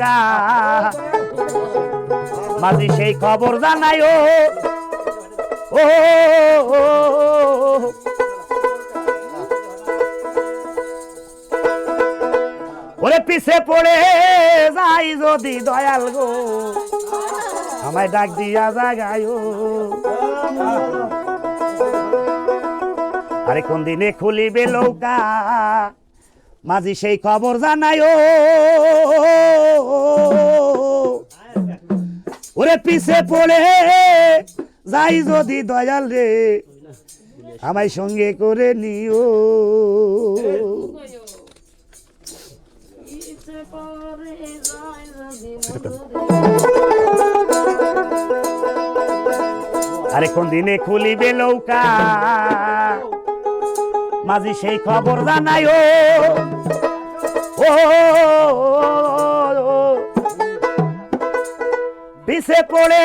লৌকা মাঝি সেই খবর জানাই ও ও ওরে পিছে পড়ে যাই যদি দয়াল গো আমায় ডাক দিয়া জাগায় আরে কোন দিনে খুলিবে লৌকা মাঝি সেই খবর জানায় ওরে পিছে পড়ে যাই যদি দয়াল রে আমায় সঙ্গে করে নিও আরে কোন দিনে খুলিবে লৌকা মাঝি সেই খবর জানাই ও পিছে পড়ে।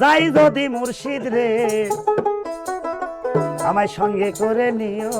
যাই যদি মুর্শিদ রে আমায় সঙ্গে করে নিও।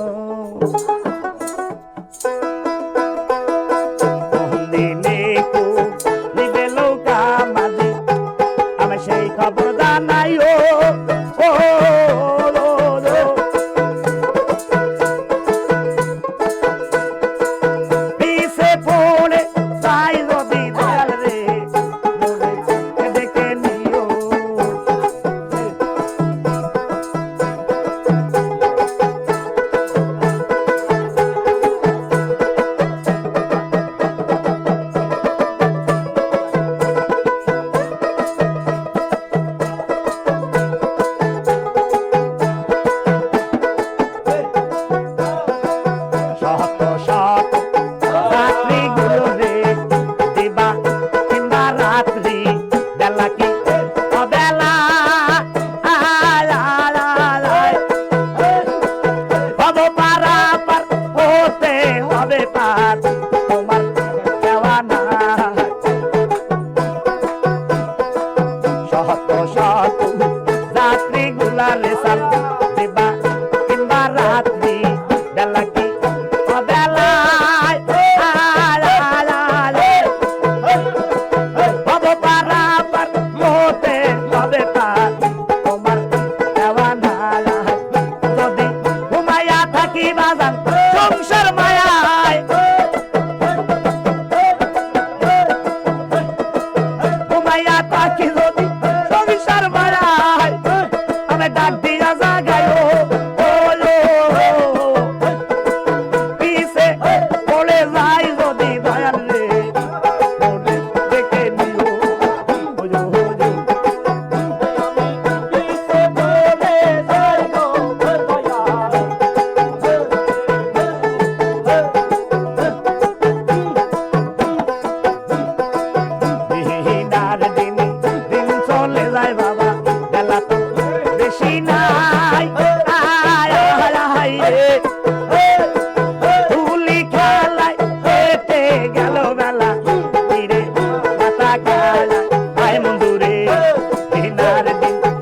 Bang, bang.